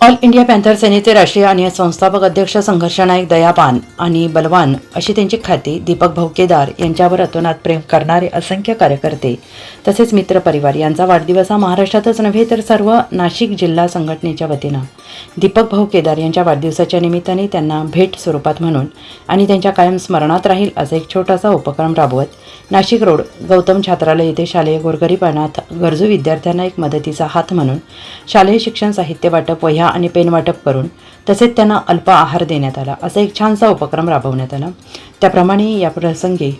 All India panther सेनेचे राष्ट्रीय आणि संस्थापक अध्यक्ष संघर्षनायक दयापान आणि बलवान अशी त्यांची ख्याती दीपक भाऊ केदार यांच्यावर अतोनात प्रेम करणारे असंख्य कार्यकर्ते तसेच मित्रपरिवार यांचा वाढदिवस हा महाराष्ट्रातच नव्हे तर सर्व नाशिक जिल्हा संघटनेच्या वतीनं. दीपक भाऊ केदार यांच्या वाढदिवसाच्या निमित्ताने त्यांना भेट स्वरूपात म्हणून आणि त्यांच्या कायम स्मरणात राहील असा एक छोटासा उपक्रम राबवत नाशिक रोड गौतम छात्रालय येथे शालेय गोरगरीब अनाथ गरजू विद्यार्थ्यांना एक मदतीचा हात म्हणून शालेय शिक्षण साहित्य वाटप वह्या आणि पेन वाटप करून तसेच त्यांना अल्प आहार देण्यात आला असा एक छानसा उपक्रम राबवण्यात आला. त्याप्रमाणे या प्रसंगी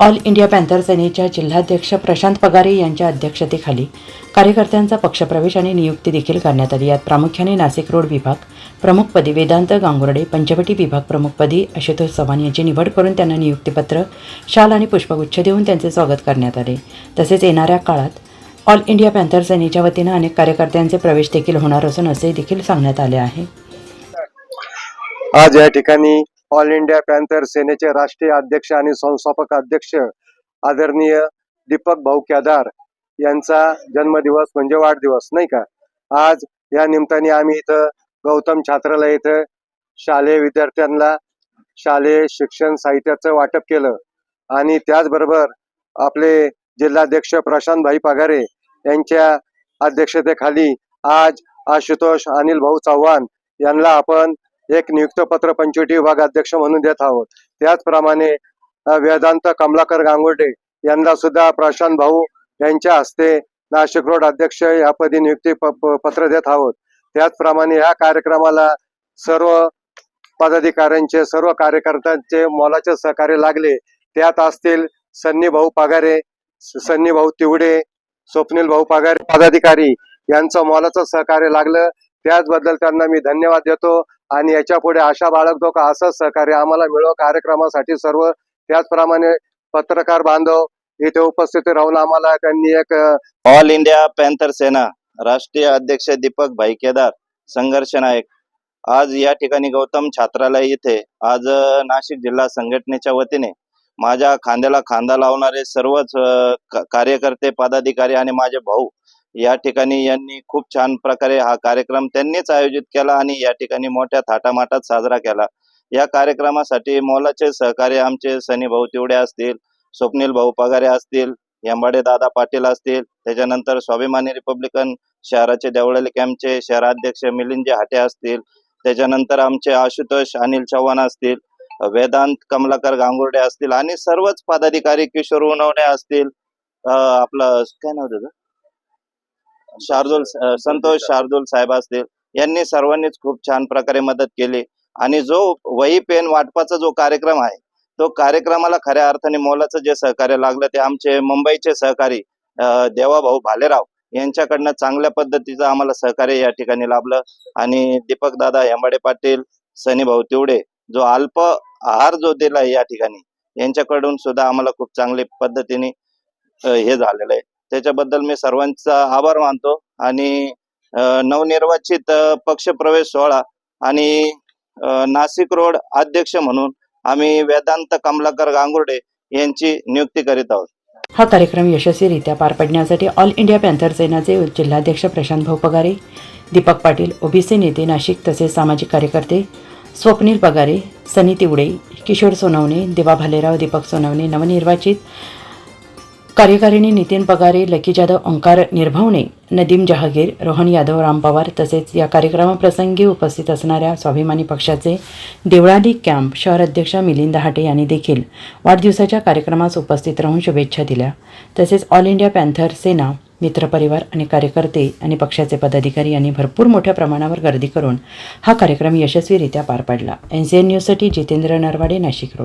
ऑल इंडिया पॅन्थर सेनेच्या जिल्हाध्यक्ष प्रशांत पगारे यांच्या अध्यक्षतेखाली कार्यकर्त्यांचा पक्षप्रवेश आणि नियुक्ती देखील करण्यात आली. यात प्रामुख्याने नाशिक रोड विभाग प्रमुखपदी वेदांत गांगुर्डे पंचवटी विभाग प्रमुखपदी आशुतोष चव्हाण यांची निवड करून त्यांना नियुक्तीपत्र शाल आणि पुष्पगुच्छ देऊन त्यांचे स्वागत करण्यात आले. तसेच येणाऱ्या काळात ऑल इंडिया पॅन्थर सेनेच्या वतीनं अनेक कार्यकर्त्यांचे प्रवेश देखील होणार असून असे देखील सांगण्यात आले आहे. आज या ठिकाणी ऑल इंडिया पॅन्थर सेनेचे राष्ट्रीय अध्यक्ष आणि संस्थापक अध्यक्ष आदरणीय दीपक भाऊ केदार यांचा जन्मदिवस म्हणजे वाढदिवस नाही का? आज या निमित्ताने आम्ही इथं गौतम छात्रालय इथं शालेय विद्यार्थ्यांना शालेय शिक्षण साहित्याचं वाटप केलं आणि त्याचबरोबर आपले जिल्हाध्यक्ष प्रशांत भाई पगारे यांच्या अध्यक्षतेखाली आज आशुतोष अनिल भाऊ चव्हाण यांना आपण एक नियुक्त पत्र पंचवटी विभाग अध्यक्ष म्हणून देत आहोत. त्याचप्रमाणे वेदांत कमलाकर गांगोटे यांना सुद्धा प्रशांत भाऊ यांच्या हस्ते नाशिक रोड अध्यक्ष यापदी नियुक्ती प- पत्र देत आहोत. त्याचप्रमाणे या कार्यक्रमाला सर्व पदाधिकाऱ्यांचे सर्व कार्यकर्त्यांचे मोलाचे सहकार्य लागले. त्यात असतील सन्नी भाऊ पगारे सन्नी भाऊ तिवडे स्वप्नील भाऊ पगारे पदाधिकारी यांचं मोलाचं सहकार्य लागलं. त्याचबद्दल त्यांना मी धन्यवाद देतो आणि याच्यापुढे आशा बाळगतो का असंच सहकार्य आम्हाला मिळो. कार्यक्रमासाठी सर्व त्याचप्रमाणे पत्रकार बांधव इथे उपस्थित राहून आम्हाला त्यांनी एक ऑल इंडिया पॅन्थर सेना राष्ट्रीय अध्यक्ष दीपक भाई केदार संघर्ष नायक. आज या ठिकाणी गौतम छात्रालय इथे आज नाशिक जिल्हा संघटनेच्या वतीने माझ्या खांद्याला खांदा लावणारे सर्वच कार्यकर्ते पदाधिकारी आणि माझे भाऊ या ठिकाणी यांनी खूप छान प्रकारे हा कार्यक्रम त्यांनीच आयोजित केला आणि या ठिकाणी मोठ्या थाटामाटात साजरा केला. या कार्यक्रमासाठी मोलाचे सहकार्य आमचे सनी भाऊ तिवडे असतील स्वप्नील भाऊ पगारे असतील यंबाडे दादा पाटील असतील त्याच्यानंतर स्वाभिमानी रिपब्लिकन शहराचे देवळाले कॅम्पचे शहराध्यक्ष मिलिंदजी हाटे असतील त्याच्यानंतर आमचे आशुतोष अनिल चव्हाण असतील वेदांत कमलाकर गांगुर्डे असतील आणि सर्वच पदाधिकारी किशोर उनवणे असतील. आपलं काय नाव त्याचं? शार्दुल संतोष शार्दुल साहेब असतील. यांनी सर्वांनीच खूप छान प्रकारे मदत केली. आणि जो वही पेन वाटपाचा जो कार्यक्रम आहे तो कार्यक्रमाला खऱ्या अर्थाने मोलाचं जे सहकार्य लागलं ते आमचे मुंबईचे सहकारी देवाभाऊ भालेराव यांच्याकडनं चांगल्या पद्धतीचं आम्हाला सहकार्य या ठिकाणी लाभलं. आणि दीपक दादा हेंबाडे पाटील सनी भाऊ तिवडे जो अल्प आहार जो दिला या ठिकाणी यांच्याकडून सुद्धा आम्हाला खूप चांगल्या पद्धतीने हे झालेलं आहे. त्याच्याबद्दल मी सर्वांचा आभार मानतो आणि नवनिर्वाचित पक्षप्रवेश सोहळा आणि नाशिक रोड अध्यक्ष म्हणून आम्ही वेदांत कमलाकर गांगुर्डे यांची नियुक्ती करीत आहोत. हा कार्यक्रम यशस्वीरित्या पार पाडण्यासाठी ऑल इंडिया पॅन्थर सेनाचे जिल्हाध्यक्ष प्रशांत भाऊ पगारे दीपक पाटील ओबीसी नेते नाशिक तसेच सामाजिक कार्यकर्ते स्वप्नील पगारे सनी तिवडे किशोर सोनवणे दिवा भालेराव दीपक सोनवणे नवनिर्वाचित कार्यकारिणी नितीन पगारे लकी जाधव ओंकार निर्भवणे नदीम जहागीर रोहन यादव राम पवार तसेच या कार्यक्रमाप्रसंगी उपस्थित असणाऱ्या स्वाभिमानी पक्षाचे देवळाली कॅम्प शहर अध्यक्ष मिलिंद हाटे यांनी देखील वाढदिवसाच्या कार्यक्रमास उपस्थित राहून शुभेच्छा दिल्या. तसेच ऑल इंडिया पॅन्थर सेना मित्रपरिवार आणि कार्यकर्ते आणि पक्षाचे पदाधिकारी यांनी भरपूर मोठ्या प्रमाणावर गर्दी करून हा कार्यक्रम यशस्वीरित्या पार पाडला. एन सी एन न्यूजसाठी जितेंद्र नरवाडे नाशिक रोड.